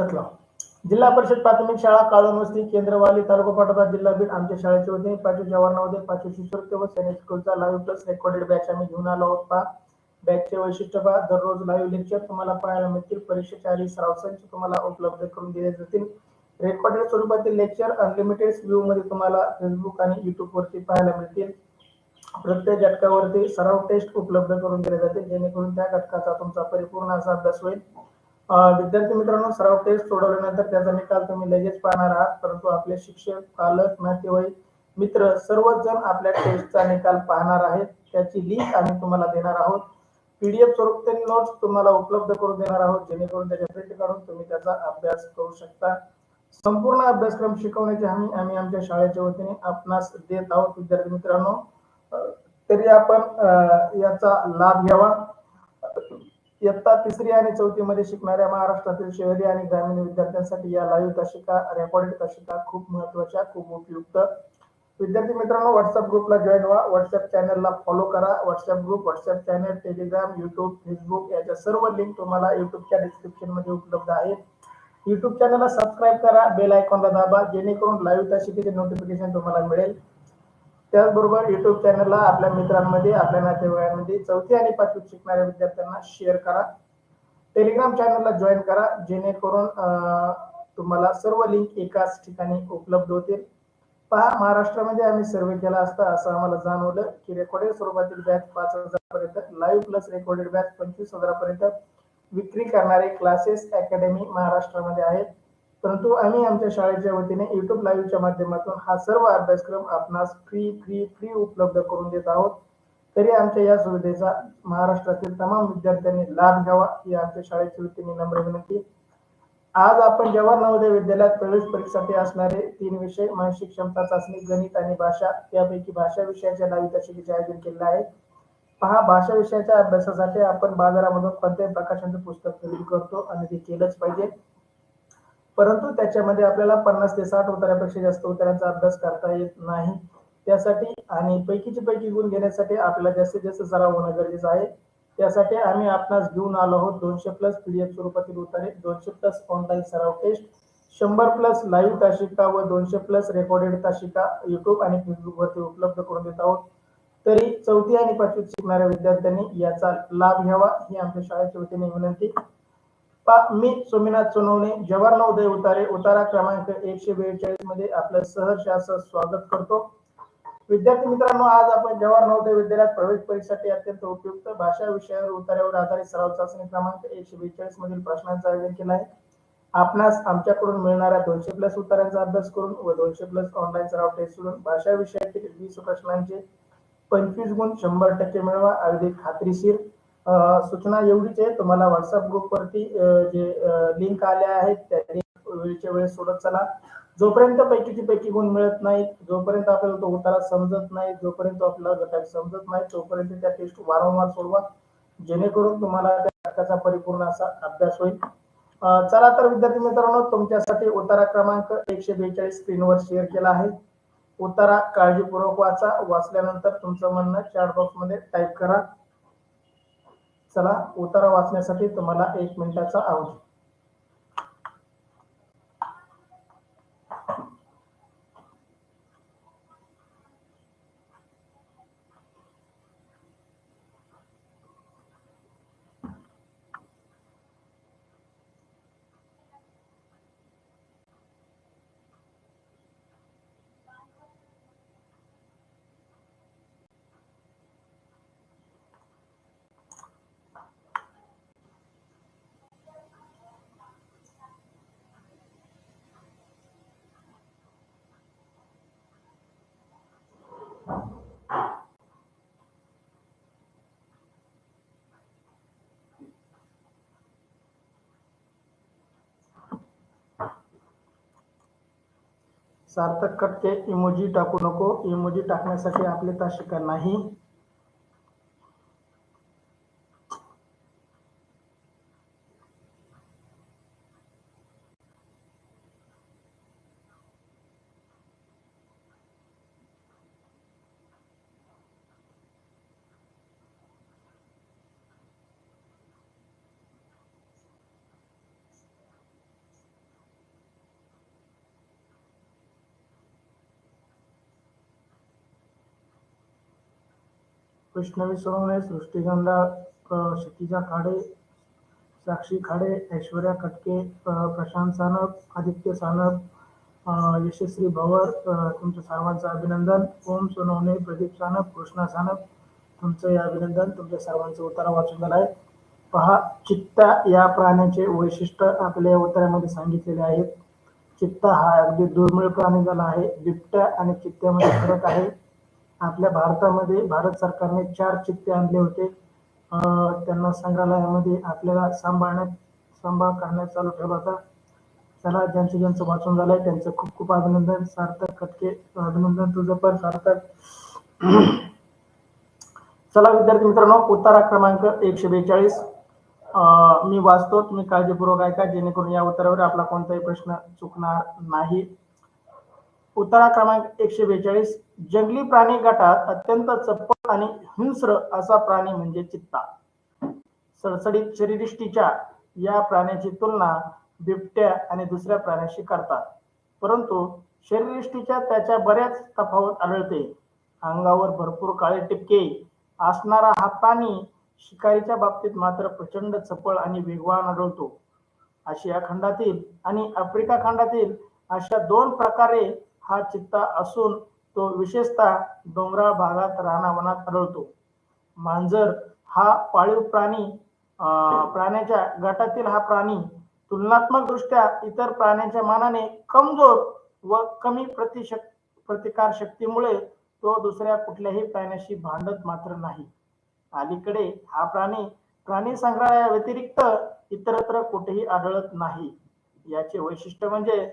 घातला जिल्हा परिषद प्राथमिक शाळा काळवस्ती केंद्रवाली तालुका पाटोदा जिल्हा बीड आमच्या शाळेचे वतीने पाचवी जवाहर नवोदय पाचवी शिष्यवृत्ती व सैनिक स्कूलचा लाईव्ह प्लस रेकॉर्डेड बॅच आम्ही घेऊन आलो आहोत पहा बॅचचे वैशिष्ट्य पहा. दररोज लाईव्ह लेक्चर तुम्हाला पाहायला मिळतील. परीक्षेच्या आधी सराव संच तुम्हाला उपलब्ध करून दिले जातील. रेकॉर्डेड स्वरूपातील लेक्चर अनलिमिटेड व्ह्यू मध्ये तुम्हाला फेसबुक आणि युट्यूब वरती पाहायला मिळतील. प्रत्येक घटकावरती सराव टेस्ट उपलब्ध करून दिले जातील. जेणेकरून त्या घटकाचा तुमचा परिपूर्ण असा अभ्यास होईल. विद्यार्थी मित्रांनो सराव टेस्ट सोडवल्यानंतर त्याचा निकाल तुम्ही लगेच पाहणार आहात. परंतु आपले शिक्षक पालक नातेवाईक मित्र सर्वच जण आपल्या टेस्टचा निकाल पाहणार आहेत. त्याची लिंक आम्ही तुम्हाला देणार आहोत. पीडीएफ स्वरूपातील नोट्स तुम्हाला उपलब्ध करून देणार आहोत. जेणेकरून त्याच्या प्रिंट काढून तुम्ही त्याचा अभ्यास करू शकता. संपूर्ण अभ्यासक्रम शिकवण्याची हमी आम्ही आमच्या शाळेच्या वतीने आपणास देत आहोत. विद्यार्थी मित्रांनो तरी आपण याचा लाभ घ्यावा. इयत्ता तिसरी आणि चौथी मध्ये शिकणाऱ्या महाराष्ट्रातील शहरी आणि ग्रामीण विद्यार्थ्यांसाठी या लाईव्ह तासिका रेकॉर्डेड तासिका खूप महत्त्वाच्या खूप उपयुक्त. विद्यार्थी मित्रांनो व्हॉट्सअप ग्रुपला जॉईन व्हा. व्हॉट्सअप चॅनलला फॉलो करा. WhatsApp group WhatsApp channel Telegram YouTube Facebook याच्या सर्व लिंक तुम्हाला युट्यूबच्या डिस्क्रिप्शनमध्ये उपलब्ध आहेत. युट्यूब चॅनलला सबस्क्राईब करा. बेल आयकॉनला दाबा. जेणेकरून लाईव्ह तासिकेचे नोटिफिकेशन तुम्हाला मिळेल. त्याचबरोबर युट्यूब चॅनलला आपल्या मित्रांमध्ये आपल्या नातेवाईकांमध्ये चौथी आणि पाचवी शिकणाऱ्या विद्यार्थ्यांना शेअर करा. टेलिग्राम चॅनलला जॉईन करा जेणेकरून तुम्हाला सर्व लिंक एकाच ठिकाणी उपलब्ध होतील. पहा महाराष्ट्रामध्ये आम्ही सर्वे केला असता असं आम्हाला जाणवलं की रेकॉर्डेड स्वरूपातील बॅच पाच हजारपर्यंत लाईव्ह प्लस रेकॉर्डेड बॅच पंचवीस हजारापर्यंत विक्री करणारे क्लासेस अकॅडमी महाराष्ट्रामध्ये आहेत. परंतु आम्ही आमच्या शाळेच्या वतीने युट्यूब लाईव्हच्या माध्यमातून हा सर्व अभ्यासक्रम आपणास फ्री फ्री फ्री उपलब्ध करून देत आहोत. तरी आमच्या या सुविधेचा महाराष्ट्रातील तमाम विद्यार्थ्यांनी लाभ घ्यावा ही आमच्या शाळेच्या वतीने नम्र विनंती. आज आपण जवाहर नवोदय विद्यालयात प्रवेश परीक्षेसाठी असणारे तीन विषय मानसिक क्षमता चाचणी गणित आणि भाषा यापैकी भाषा विषयाच्या दहावी तासिकेचे आयोजन केले आहे. पहा भाषा विषयाच्या अभ्यासासाठी आपण बाजारामधून कोणत्याही प्रकाशनचं पुस्तक खरेदी करतो आणि ते केलंच पाहिजे. परंतु त्याच्यामध्ये आपल्याला पन्नास ते साठ उतारापेक्षा जास्त उतारांचा अभ्यास करता येत नाही. त्यासाठी आणि पैकीची पैकी गुण घेण्यासाठी आपल्याला जास्तीत जास्त सराव होणं गरजेचं आहे. त्यासाठी आम्ही आपणास घेऊन आलो आहोत दोनशे प्लस पीडीएफ स्वरूपातील उतारे दोनशे प्लस ऑनलाईन सराव टेस्ट शंभर प्लस लाईव्ह तासिका व दोनशे प्लस रेकॉर्डेड तासिका युट्यूब आणि फेसबुक वरती उपलब्ध करून देत आहोत. तरी चौथी आणि पाचवीत शिकणाऱ्या विद्यार्थ्यांनी याचा लाभ घ्यावा ही आमच्या शाळेच्या वतीने विनंती. मी सोमीनाथ सोनवणे जवाहर नवोदय उतारे उतारा क्रमांक एकशे बेचाळीसमध्ये आपलं सहर्ष असं स्वागत करतो. विद्यार्थी मित्रांनो आज आपण जवाहर नवोदय विद्यालयात प्रवेश परीक्षेसाठी अत्यंत उपयुक्त भाषा विषयावर उतार्यावर आधारित सराव चाचणी क्रमांक एकशे बेचाळीस मधील प्रश्नांचं आयोजन केलं आहे. आपणास आमच्याकडून मिळणाऱ्या दोनशे प्लस उत्तरांचा अभ्यास करून व दोनशे प्लस ऑनलाईन सराव टेस्ट सोडून भाषा विषयातील वीस प्रश्नांचे पंचवीस गुण शंभर टक्के मिळवा अगदी खात्रीशीर. सूचना एवढीच आहे. तुम्हाला व्हॉट्सअप ग्रुपवरती वरती जे लिंक आल्या आहेत त्या link वेळच्या वेळेस सोडत चला. जोपर्यंत पैकीची पैकी गुण मिळत नाही जोपर्यंत आपल्याला तो उतारा समजत नाही जोपर्यंत आपल्याला घटक समजत नाही तोपर्यंत त्या टेस्ट वारंवार सोडवा. जेणेकरून तुम्हाला त्या घटकाचा परिपूर्ण असा अभ्यास होईल. चला तर विद्यार्थी मित्रांनो तुमच्यासाठी उतारा क्रमांक एकशे बेचाळीस स्क्रीनवर शेअर केला आहे. उतारा काळजीपूर्वक वाचा. वाचल्यानंतर तुमचं म्हणणं चॅट बॉक्समध्ये टाईप करा. चला उतारा वाचण्यासाठी तुम्हाला एक मिनिटाचा अवधी सार्थक कटके इमोजी टाकू नको. इमोजी टाकण्यासाठी आपले तासिका नाही. वैष्णवी सोनवणे सृष्टीगंधा क्षितिजा खाडे साक्षी खाडे ऐश्वर्या कटके प्रशांत सानप आदित्य सानप यशस्वी भवर तुमचं तुमच्या सर्वांचं अभिनंदन. ओम सोनवणे प्रदीप सानप कृष्णा सानप या अभिनंदन. तुमच्या सर्वांचं उतारा वाचून झाला आहे पहा चित्ता या प्राण्याचे वैशिष्ट्य आपल्या उतारामध्ये सांगितलेले आहेत. चित्ता हा अगदी दुर्मिळ प्राणी झाला आहे. बिबट्या आणि चित्त्यामध्ये फरक आहे. आपल्या भारतामध्ये भारत सरकारने चार चित्ते आणले होते. त्यांना संग्रहालयामध्ये आपल्याला सांभाळण्यात सांभाळ करण्यात चालू ठेवला होता. चला ज्यांचं ज्यांचं वाचून झालंय त्यांचं खूप खूप अभिनंदन. सार्थक कटके अभिनंदन तुझं पण सार्थक. चला विद्यार्थी मित्रांनो उत्तरा क्रमांक एकशे बेचाळीस. मी वाचतो तुम्ही काळजीपूर्वक ऐका जेणेकरून या उत्तरावर आपला कोणताही प्रश्न चुकणार नाही. उत्तरा क्रमांक एकशे बेचाळीस जंगली प्राणी गटात अत्यंत चप्पल आणि हिंस्र असा प्राणी म्हणजे चित्ता. सडसडीत शरीरिष्टीच्या या प्राण्याची तुलना बिबट्या आणि दुसऱ्या प्राण्याशी करतात. परंतु शरीरिष्टीच्या त्याच्या बऱ्याच तफावत आढळते. अंगावर भरपूर काळे टिपके असणारा हा प्राणी शिकारीच्या बाबतीत मात्र प्रचंड चपळ आणि वेगवान आढळतो. आशिया खंडातील आणि आफ्रिका खंडातील अशा दोन प्रकारे हा चित्ता असून तो विशेषतः डोंगराळ भागात रानावनात आढळतो. मांजर हा पाळीव प्राणी प्राण्याच्या गटातील हा प्राणी तुलनात्मक दृष्ट्या इतर प्राण्यांच्या मानाने कमजोर व कमी प्रतिशक प्रतिकार शक्तीमुळे तो दुसऱ्या कुठल्याही प्राण्याशी भांडत मात्र नाही. अलीकडे हा प्राणी प्राणी संग्रहालया व्यतिरिक्त इतरत्र कुठेही आढळत नाही. याचे वैशिष्ट्य म्हणजे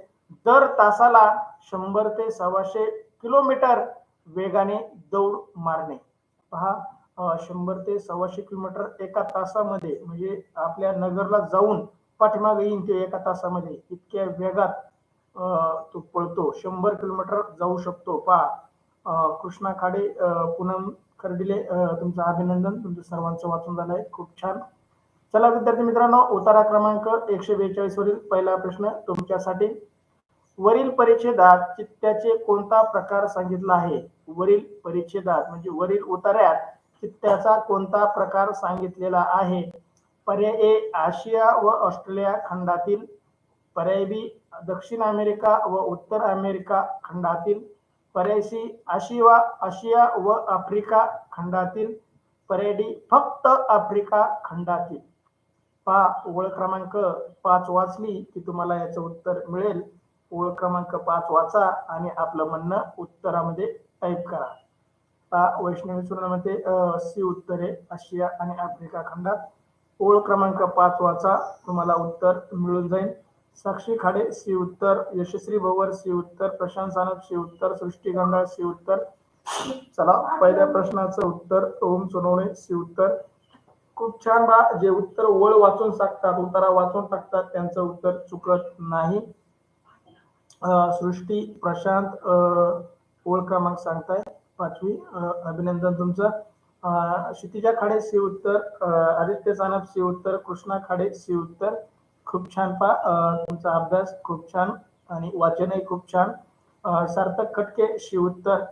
दर तासाला शंभर ते सव्वाशे किलोमीटर वेगाने दौड मारणे. पहा शंभर ते सव्वाशे किलोमीटर एका तासामध्ये म्हणजे आपल्या नगरला जाऊन पाठीमागे येईन ते एका तासामध्ये. इतक्या वेगात तो पळतो. शंभर किलोमीटर जाऊ शकतो. पहा कृष्णा खाडे पूनम खर्डिले तुमचं अभिनंदन. तुमचं सर्वांचं वाचून झालं आहे खूप छान. चला विद्यार्थी मित्रांनो उतारा क्रमांक एकशे बेचाळीस वरील पहिला प्रश्न तुमच्यासाठी. वरील परिच्छेदात चित्त्याचे कोणता प्रकार सांगितला आहे? वरील परिच्छेदात म्हणजे वरील उतार्यात चित्त्याचा कोणता प्रकार सांगितलेला आहे? पर्याय ए आशिया व ऑस्ट्रेलिया खंडातील पर्याय बी दक्षिण अमेरिका व उत्तर अमेरिका खंडातील पर्याय सी आशिया आशिया व आफ्रिका खंडातील पर्याय डी फक्त आफ्रिका खंडातील. पहा ओळ क्रमांक पाच वाचली की तुम्हाला याचं उत्तर मिळेल. ओळ क्रमांक पाच वाचा आणि आपलं म्हणणं उत्तरामध्ये टाईप करा. वैष्णवी सुवर्णमध्ये सी उत्तरे आशिया आणि आफ्रिका खंडात. ओळ क्रमांक पाच वाचा तुम्हाला उत्तर मिळून जाईल. साक्षी खाडे सी उत्तर. यशस्वी भोवर सी उत्तर. प्रशांत सानप सी उत्तर. सृष्टी गंगाळ सी उत्तर. चला पहिल्या प्रश्नाचं उत्तर. ओम सोनवणे सी उत्तर. खूप छान बा. जे उत्तर ओळ वाचून टाकतात उत्तरा वाचून टाकतात त्यांचं उत्तर चुकत नाही. सृष्टी प्रशांत ओळ क्रमांक सांगताय पाचवी. अभिनंदन तुमचं. क्षितिजा खाडे सी उत्तर. आदित्य सानप सी उत्तर. कृष्णा खाडे सी उत्तर. खूप छान पा तुमचा अभ्यास खूप छान आणि वाचनही खूप छान. सार्थक खटके शी उत्तर.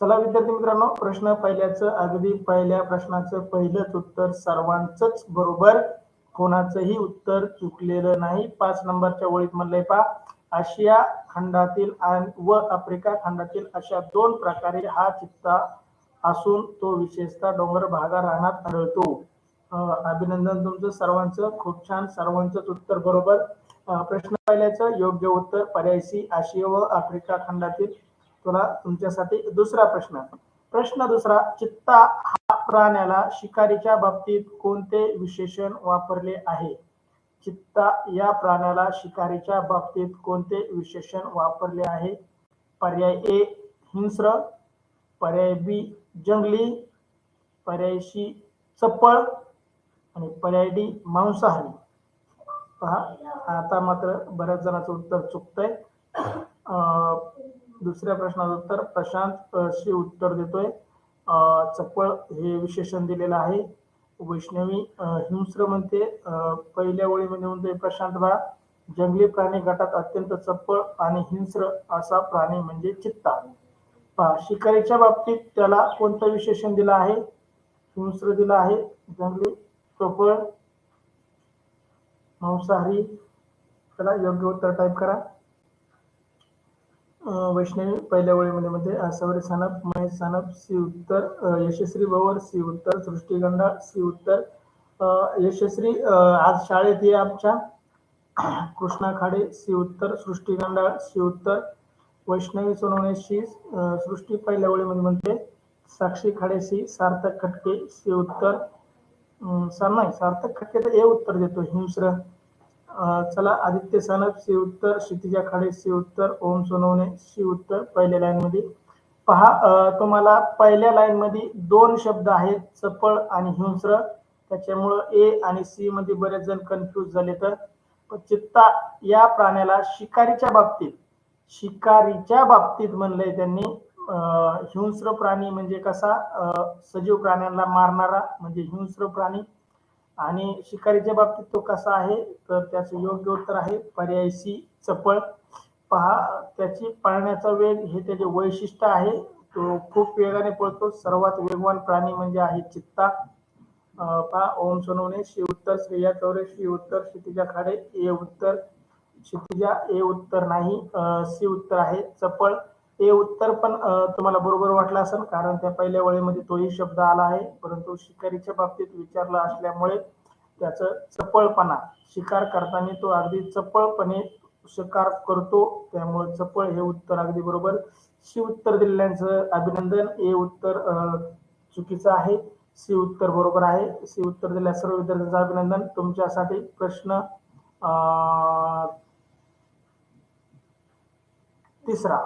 चला विद्यार्थी मित्रांनो प्रश्न पहिल्याचं अगदी पहिल्या प्रश्नाचं पहिलंच उत्तर सर्वांचंच बरोबर. कोणाचंही उत्तर चुकलेलं नाही. पाच नंबरच्या ओळीत म्हणलंय पा आशिया खंडातील व आफ्रिका खंडातील अशा दोन प्रकारे हा चित्ता असून तो विशेषतः डोंगर भागा रानात आढळतो. अभिनंदन तुमचं सर्वांचं. खूप छान सर्वांचंच उत्तर बरोबर. प्रश्न पाहिल्याचं. योग्य उत्तर पर्यायसी आशिया व आफ्रिका खंडातील. तुला तुमच्यासाठी दुसरा प्रश्न. प्रश्न दुसरा चित्ता हा प्राण्याला शिकारीच्या बाबतीत कोणते विशेषण वापरले आहे? चित्ता या प्राण्याला शिकारीच्या बाबतीत कोणते विशेषण वापरले आहे? पर्याय ए हिंस्र. पर्याय बी जंगली. पर्याय सी चप्पळ. आणि पर्याय डी मांसाहारी. पहा आता मात्र बऱ्याच जणांचं उत्तर चुकतंय. दुसऱ्या प्रश्नाचं उत्तर प्रशांत शी उत्तर देतोय. चप्पळ हे विशेषण दिलेलं आहे. वैष्णवी हिंस्र म्हणते. पहिल्या ओळीमध्ये म्हणते प्रशांत बा जंगली प्राणी गटात अत्यंत चप्पळ आणि हिंस्र असा प्राणी म्हणजे चित्ता. पहा शिकारीच्या बाबतीत त्याला कोणतं विशेषण दिलं आहे? हिंस्र दिलं आहे. जंगली चपळ मांसाहारी. त्याला योग्य उत्तर टाईप करा. वैष्णवी पहिल्या ओळीमध्ये मध्ये आसावरी सानप महेश सानप सी उत्तर यशस्वी भवर सी उत्तर सृष्टी गंडाळ सी उत्तर यशस्वी आज शाळेत ये आमच्या. कृष्णा खाडे सी उत्तर सृष्टी गंडाळ सी उत्तर वैष्णवी सोनवणे सी सृष्टी पहिल्या ओळीमध्ये म्हणते साक्षी खाडे सी सार्थक खटके सी उत्तर सर नाही सार्थक खटके तर ए उत्तर देतो हिंस्र. चला आदित्य सानप सी उत्तर क्षितिजा खाडे सी उत्तर ओम सोनवणे सी उत्तर पहिल्या लाईन मध्ये. पहा तुम्हाला पहिल्या लाईन मध्ये दोन शब्द आहेत चपळ आणि हिंस्र. त्याच्यामुळं ए आणि सी मध्ये बरेच जण कन्फ्युज झाले तर. चित्ता या प्राण्याला शिकारीच्या बाबतीत शिकारीच्या बाबतीत म्हणलंय त्यांनी हिंस्र प्राणी म्हणजे कसा? सजीव प्राण्यांना मारणारा म्हणजे हिंस्र प्राणी. आणि शिकारीच्या बाबतीत तो कसा आहे तर त्याचं योग्य उत्तर आहे पर्याय सी चपळ पहा त्याची पळण्याचा वेग हे त्याचे वैशिष्ट्य आहे. तो खूप वेगाने पळतो. सर्वात वेगवान प्राणी म्हणजे आहे चित्ता. पहा ओम सोनवणे श्री उत्तर श्रेया चौरे श्री उत्तर क्षितिजा खाडे ए उत्तर क्षितिजा ए उत्तर नाही सी उत्तर आहे चपळ. ते उत्तर पण तुम्हाला बरोबर वाटलं असेल कारण त्या पहिल्या वेळेमध्ये तोही शब्द आला आहे. परंतु शिकारीच्या बाबतीत विचारला असल्यामुळे त्याचं चपळपणा शिकार करताना तो अगदी चपळपणे शिकार करतो. त्यामुळे चपळ हे उत्तर अगदी बरोबर. सी उत्तर दिलेल्यांचं अभिनंदन. ए उत्तर चुकीचं आहे. सी उत्तर बरोबर आहे. सी उत्तर दिल्या सर्व विद्यार्थ्यांचं अभिनंदन. तुमच्यासाठी प्रश्न तिसरा.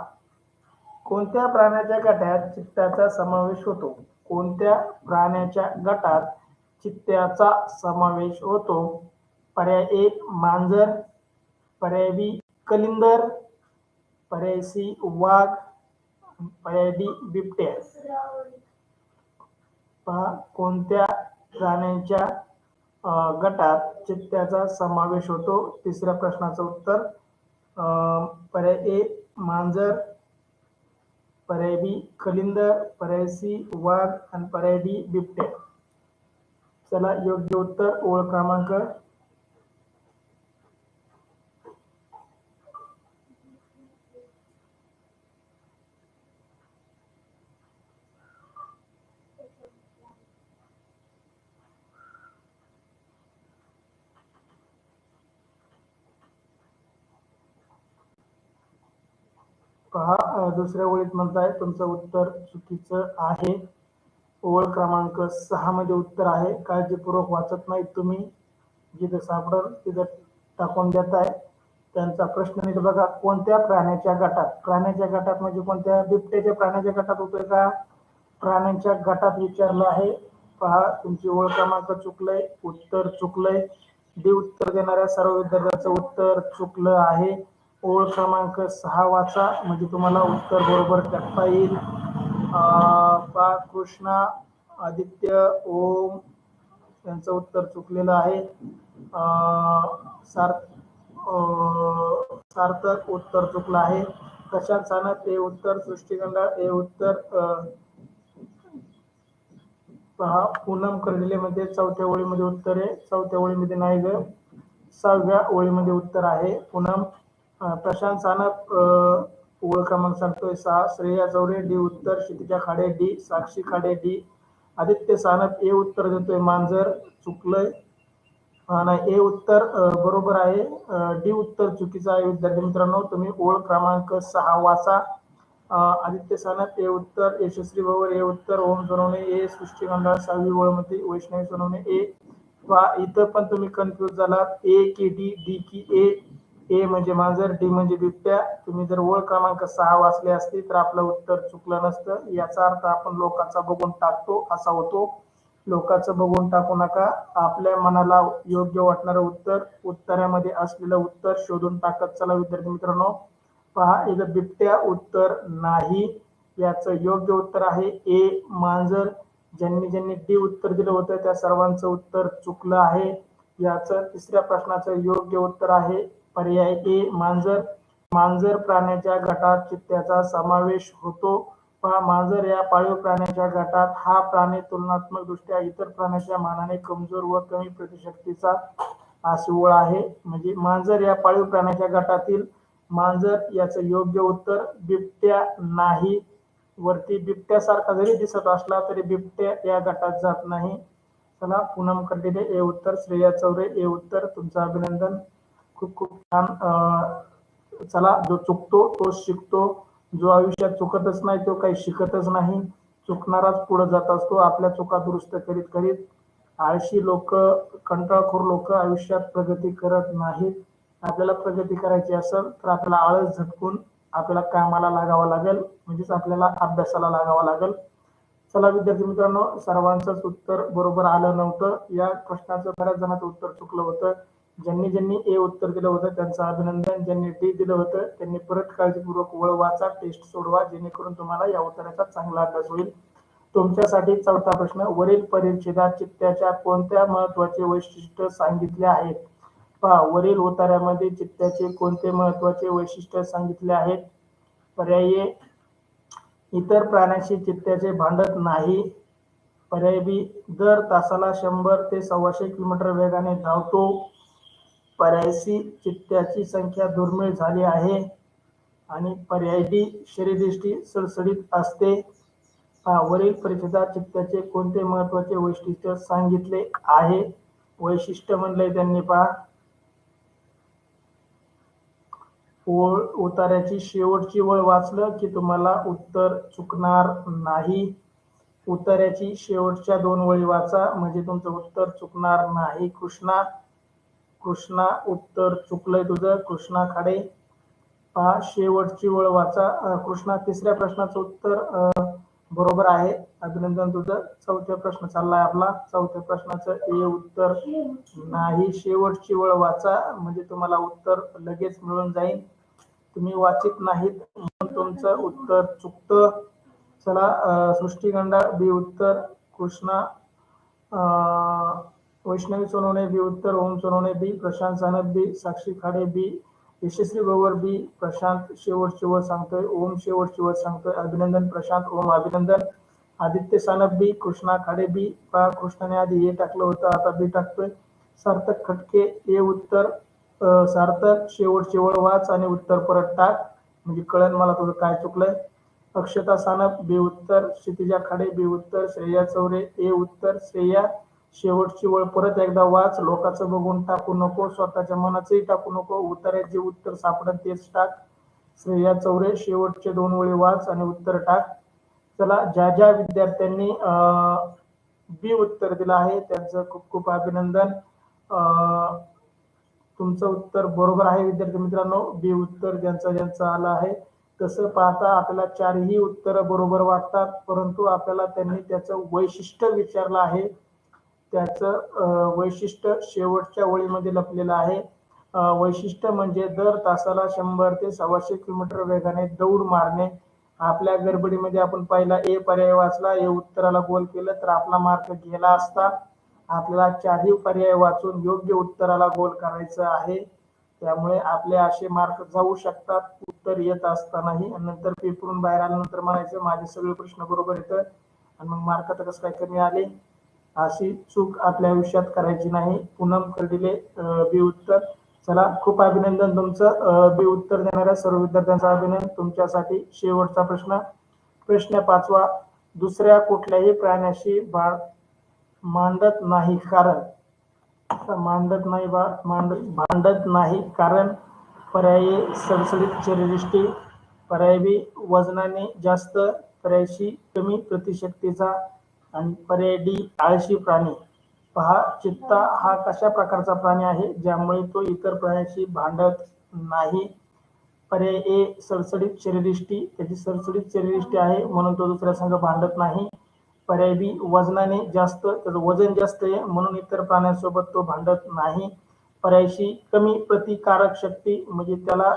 कोणत्या प्राण्याच्या गटात चित्त्याचा समावेश होतो? कोणत्या प्राण्याच्या गटात चित्त्याचा समावेश होतो? पर्याय एक मांजर. पर्याय बी कलिंदर. पर्याय सी वाघ. पर्याय डी बिबट्या. पहा कोणत्या प्राण्यांच्या गटात चित्त्याचा समावेश होतो? तिसऱ्या प्रश्नाचं उत्तर पर्याय ए मांजर. पर्याय बी कलिंदर पर्याय सी वाघ आणि पर्याय डी बिबट्या. चला योग्य उत्तर ओळ क्रमांक पहा दुसऱ्या ओळीत म्हणताय तुमचं उत्तर चुकीचं आहे. ओळ क्रमांक सहा मध्ये उत्तर आहे. काळजीपूर्वक वाचत नाही तुम्ही. जिथं सापडल तिथं टाकून देत आहे. त्यांचा प्रश्न नीट बघा. कोणत्या प्राण्याच्या गटात? प्राण्याच्या गटात म्हणजे कोणत्या बिबट्याच्या प्राण्याच्या गटात होतोय का? प्राण्यांच्या गटात विचारलं आहे. पहा तुमची ओळ क्रमांक चुकलंय उत्तर चुकलंय. डी उत्तर देणाऱ्या सर्व विद्यार्थ्यांचं उत्तर चुकलं आहे. ओळ क्रमांक सहा वाचा. म्हणजे तुम्हाला उत्तर बरोबर टाकता येईल. बा कृष्णा आदित्य ओम त्यांचं उत्तर चुकलेलं आहे. सार्थ सार्थक उत्तर चुकलं आहे. प्रशांत सानप हे उत्तर. सृष्टीगंडा हे उत्तर. पहा पूनम कर्डिलेमध्ये चौथ्या ओळीमध्ये उत्तर आहे. चौथ्या ओळीमध्ये नाही ग. सहाव्या ओळीमध्ये उत्तर आहे. पूनम. प्रशांत सानप ओळ क्रमांक सांगतोय सहा श्रेया चौरे डी उत्तर Kshitija Khade D Sakshi Khade D Aditya Sanap A उत्तर देतोय मांजर चुकलंय. नाही ए उत्तर बरोबर आहे. डी उत्तर चुकीचं आहे विद्यार्थी मित्रांनो तुम्ही ओळ क्रमांक सहा वाचा. आदित्य सानप ए उत्तर यशस्वी भवर ए उत्तर ओम सोनवणे ए सृष्टी मंडळ सहावी ओळमध्ये वैष्णवी सोनवणे ए. वा इथं पण तुम्ही कन्फ्युज झालात. ए की डी डी की ए. ए म्हणजे मांजर डी म्हणजे बिबट्या. तुम्ही जर ओळ क्रमांक सहा वाचले असते तर आपलं उत्तर चुकलं नसतं. याचा अर्थ आपण लोकांचा बघून टाकतो असा होतो. लोकांचं बघून टाकू नका. आपल्या मनाला योग्य वाटणारं उत्तर उत्तरामध्ये असलेलं उत्तर शोधून टाकत चला विद्यार्थी मित्रांनो. पहा इथं बिबट्या उत्तर नाही. याचं योग्य उत्तर आहे ए मांजर. ज्यांनी ज्यांनी डी उत्तर दिलं होतं त्या सर्वांचं उत्तर चुकलं आहे. याचं तिसऱ्या प्रश्नाचं योग्य उत्तर आहे पर्याय ए मांजर मांजर प्राण्याच्या गटात चित्त्याचा समावेश होतो. पहा मांजर या पाळीव प्राण्याच्या गटात हा प्राणी तुलनात्मक दृष्ट्या इतर प्राण्याच्या मानाने कमजोर व कमी प्रतिशक्तीचा आसिवळ आहे. म्हणजे मांजर या पाळीव प्राण्याच्या गटातील मांजर याचं योग्य उत्तर बिबट्या नाही. वरती बिबट्यासारखा जरी दिसत असला तरी बिबट्या या गटात जात नाही. चला पूनम कर्डिले ए उत्तर श्रेया चौरे. ए उत्तर तुमचं अभिनंदन. खूप खूप छान चला जो चुकतो तो शिकतो. जो आयुष्यात चुकतच नाही तो काही शिकतच नाही. चुकणाराच पुढे जात असतो आपल्या चुका दुरुस्त करीत करीत. आळशी लोक कंटाळखोर लोक आयुष्यात प्रगती करत नाहीत. आपल्याला प्रगती करायची असेल तर आपल्याला आळस झटकून आपल्याला कामाला लागावं लागेल. म्हणजेच आपल्याला अभ्यासाला लागावं लागेल. चला विद्यार्थी मित्रांनो सर्वांचंच उत्तर बरोबर आलं नव्हतं. या प्रश्नाचं बऱ्याच जणांचं उत्तर चुकलं होतं. ज्यांनी ज्यांनी ए उत्तर दिलं होतं त्यांचं अभिनंदन. ज्यांनी डी दिलं होतं त्यांनी परत काळजीपूर्वक वळ वाचा टेस्ट सोडवा जेणेकरून तुम्हाला या उत्तराचा चांगला अभ्यास होईल. तुमच्यासाठी चौथा प्रश्न वरील परिच्छेदात चित्त्याच्या कोणत्या महत्त्वाचे वैशिष्ट्य सांगितले आहेत? पहा वरील उतार्यामध्ये चित्त्याचे कोणते महत्त्वाचे वैशिष्ट्य सांगितले आहेत? पर्यायी इतर प्राण्याशी चित्त्याचे भांडत नाही. पर्याय बी दर तासाला शंभर ते सव्वाशे किलोमीटर वेगाने धावतो. पर्याय चित्त्याची संख्या दुर्मिळ झाली आहे आणि पर्याय डी शरीरदृष्टी सडसडीत असते. हा वरील परिषदा चित्त्याचे कोणते महत्त्वाचे वैशिष्ट्य सांगितले आहे? वैशिष्ट्य म्हणले त्यांनी पहा. ओळ उतार्याची शेवटची वळ वाचलं की तुम्हाला उत्तर चुकणार नाही. उतार्याची शेवटच्या दोन वळी वाचा म्हणजे तुमचं उत्तर चुकणार नाही कृष्णा. कृष्णा उत्तर चुकलंय तुझं. कृष्णा खाडे पहा शेवटची वळ वाचा. कृष्णा तिसऱ्या प्रश्नाचं उत्तर बरोबर आहे. अभिनंदन तुझं. चौथ्या प्रश्न चाललाय आपला. चौथ्या प्रश्नाचं ए उत्तर नाही. शेवटची वळ वाचा. म्हणजे तुम्हाला उत्तर लगेच मिळून जाईल तुम्ही वाचित नाहीत म्हणून तुमचं उत्तर चुकतं. चला सृष्टीगंडा बी उत्तर कृष्णा वैष्णवी सोनवणे बी उत्तर ओम सोनवणे बी प्रशांत सानप बी साक्षी खाडे बी यशस्वी गोवर बी प्रशांत शेवटची वर सांगतोय ओम शेवटची वर सांगतोय अभिनंदन प्रशांत ओम अभिनंदन आदित्य सानप बी कृष्णा खाडे बी पा कृष्णाने आधी ए टाकलं होतं आता बी टाकतोय. सार्थक खटके ए उत्तर सार्थक शेवटचे वर वाच आणि उत्तर परत टाक. म्हणजे कळण मला तुझं काय चुकलंय. अक्षता सानप बी उत्तर क्षितिजा खाडे बी उत्तर श्रेया चौरे ए उत्तर श्रेया शेवटची वळ परत एकदा वाच लोकांचं बघून टाकू नको स्वतःच्या मनाचंही टाकू नको उत्तराचे जे उत्तर सापडत तेच टाक. श्रेया चौरे शेवटचे दोन वेळी वाच आणि उत्तर टाक. चला ज्या ज्या विद्यार्थ्यांनी बी उत्तर दिलं आहे त्यांचं खूप खूप अभिनंदन. तुमचं उत्तर बरोबर आहे विद्यार्थी मित्रांनो. बी उत्तर ज्यांचं ज्यांचं आलं आहे. तसं पाहता आपल्याला चारही उत्तरं बरोबर वाटतात परंतु आपल्याला त्यांनी त्याचं वैशिष्ट्य विचारलं आहे. त्याचं वैशिष्ट्य शेवटच्या ओळीमध्ये लपलेलं आहे. वैशिष्ट्य म्हणजे दर तासाला शंभर ते सव्वाशे किलोमीटर वेगाने दौड मारणे. आपल्या गडबडीमध्ये आपण पहिला ए पर्याय वाचला ए उत्तराला गोल केलं तर आपला मार्क गेला असता. आपल्याला चारही पर्याय वाचून योग्य उत्तराला गोल करायचं आहे. त्यामुळे आपले असे मार्क जाऊ शकतात उत्तर येत असतानाही. आणि नंतर पेपरून बाहेर आल्यानंतर म्हणायचं माझे सगळे प्रश्न बरोबर येतं. आणि मग मार्क तर कसं काय कमी आले? अशी चूक आपल्या आयुष्यात करायची नाही. पूनम कर्डिले बी उत्तर चला खूप अभिनंदन तुमचं. बी उत्तर देणाऱ्या सर्व विद्यार्थ्यांचं अभिनंदन. तुमच्यासाठी शेवटचा प्रश्न. प्रश्न पाचवा दुसऱ्या कुठल्याही प्राण्याशी बाळ मांडत नाही कारण. मांडत नाही बाळ मांडत भांडत नाही कारण पर्यायी सडसडीत शरीरष्टी पर्यायी वजनाने जास्त पर्यायशी कमी प्रतिशक्तीचा आणि परेडी आळशी प्राणी. पहा चित्ता हा कशा प्रकारचा प्राणी आहे? ज्यामुळे तो इतर प्राण्याशी भांडत नाही. पर्याय ए सडसडीत शरीरष्टी त्याची सडसडीत शरीरष्टी आहे म्हणून तो दुसऱ्या संघ भांडत नाही. पर्याय बी वजनाने जास्त त्याचं वजन जास्त आहे म्हणून इतर प्राण्यांसोबत तो भांडत नाही. पर्यायशी कमी प्रतिकारक शक्ती म्हणजे त्याला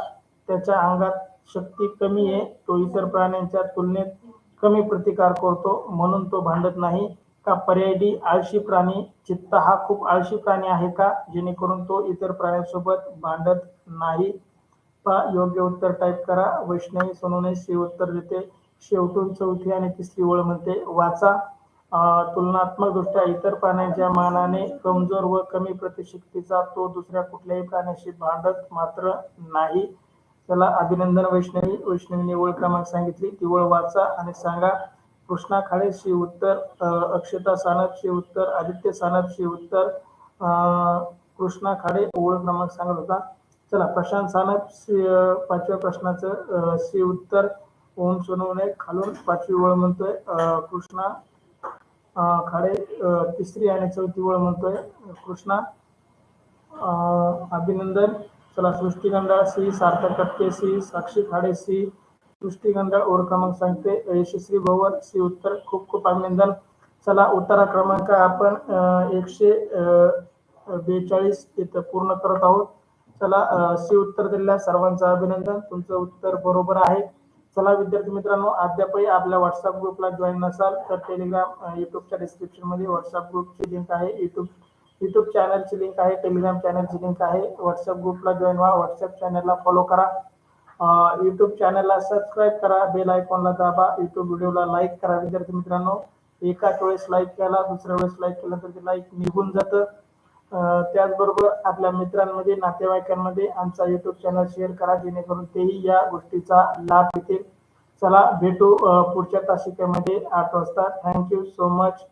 त्याच्या अंगात शक्ती कमी आहे. तो इतर प्राण्यांच्या तुलनेत कमी प्रतिकार करतो म्हणून तो भांडत नाही. का पर्याय डी आळशी प्राणी चित्ता हा खूप आळशी प्राणी आहे का? जेणेकरून तो इतर प्राण्यांसोबत भांडत नाही. पा योग्य उत्तर टाईप करा. वैष्णवी सोनूने श्री उत्तर देते. शेवटून चौथी आणि तिसरी ओळ म्हणते. वाचा. तुलनात्मकदृष्ट्या तुलनात्मक दृष्ट्या इतर प्राण्यांच्या मानाने कमजोर व कमी प्रतिशक्तीचा तो दुसऱ्या कुठल्याही प्राण्याशी भांडत मात्र नाही. त्याला अभिनंदन वैष्णवी वैष्णवीने ओळ क्रमांक सांगितली. ती ओळ वाचा आणि सांगा. कृष्णा खाडे श्री उत्तर अक्षता सानप श्री उत्तर आदित्य सानप श्री उत्तर कृष्णा खाडे ओळ क्रमांक सांगत होता. चला प्रशांत सानप श्री पाचव्या प्रश्नाचं श्री उत्तर ओम सोनवणे खालून पाचवी ओळ म्हणतोय. कृष्णा खाडे तिसरी आणि चौथी ओळ म्हणतोय. कृष्णा अभिनंदन. चला सृष्टी Gandhal C Sarthak Katke C Sakshi Khade C Srushti Gandhal or क्रमांक सांगते. यशस्वी भवन सी उत्तर खूप खूप अभिनंदन. चला उत्तरा क्रमांक आपण एकशे बेचाळीस इथं पूर्ण करत आहोत. चला श्री सी उत्तर दिलेल्या सर्वांचं अभिनंदन. तुमचं उत्तर बरोबर आहे. चला विद्यार्थी मित्रांनो अद्यापही आपल्या व्हॉट्सअप ग्रुपला जॉईन नसाल तर टेलिग्राम युट्यूबच्या डिस्क्रिप्शनमध्ये व्हॉट्सअप ग्रुपची लिंक आहे. युट्यूब युट्यूब चॅनलची लिंक आहे टेलिग्राम चॅनलची लिंक आहे. व्हॉट्सअप ग्रुपला जॉईन व्हा व्हॉट्सअप चॅनलला फॉलो करा. युट्यूब चॅनलला सबस्क्राईब करा बेल आयकॉनला दाबा. युट्यूब व्हिडिओला लाईक करा विद्यार्थी मित्रांनो. एकाच वेळेस लाईक केला दुसऱ्या वेळेस लाईक केलं तर ते लाईक निघून जातं. त्याचबरोबर आपल्या मित्रांमध्ये नातेवाईकांमध्ये आमचा युट्यूब चॅनल शेअर करा जेणेकरून तेही या गोष्टीचा लाभ घेतील. चला भेटू पुढच्या तासिकेमध्ये आठ वाजता. Thank you so much